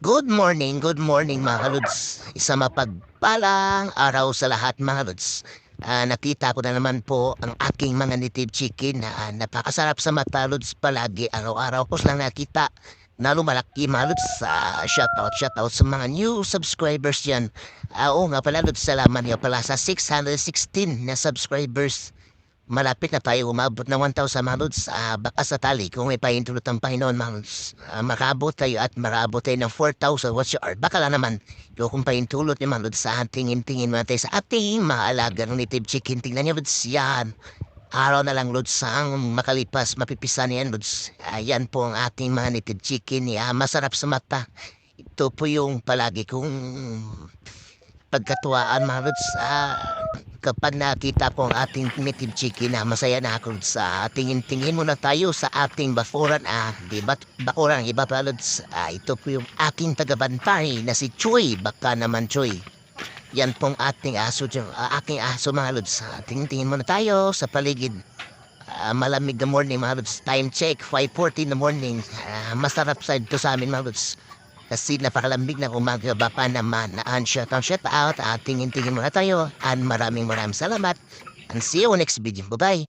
Good morning, good morning mga lods. Isa mapagpalang araw sa lahat mga lods. Ah, nakita ko na naman po ang aking mga native chicken na ah, napakasarap sa mata lods palagi. Araw-araw ko silang nakita na lumalaki mga lods. Ah, shoutout, shoutout sa mga new subscribers yan. Ah, oo nga pala lods, salamat nga pala sa 616 na subscribers. Malapit na tayo umabot ng 1,000 mga lods. Ah, baka sa tali kung may pahintulot ang Panginoon mga lods. Ah, makabot tayo at marabot tayo ng 4,000 watch hour. Baka lang naman yung kung pahintulot ni lods sa tingin-tingin mga tayo sa ating mga alaga ng native chicken. Tingnan niyo lods yan. Araw na lang lods ang makalipas mapipisa niyan lods. Ayan po ang ating mga native chicken. Yeah, masarap sa mata. Ito po yung palagi kong pagkatuwaan mga. Ah, kapag nakita ko ang ating native chicken na masaya na ako sa tingin-tingin muna tayo sa ating bakuran ah di ba bakuran iba pa lods ah, ito po yung aking tagabantay na si Choy baka naman Choy yan pong ating aso ah, aking aso mga lods ah, tingin-tingin muna tayo sa paligid. Ah, malamig na morning mga lods time check 5.40 in the morning. Ah, masarap sa ito sa amin mga lods kasi napakalamig na umaga ba pa naman na ang shout out, shout out. At tingin-tingin muna tayo. And maraming maraming salamat. And see you next video. Bye-bye.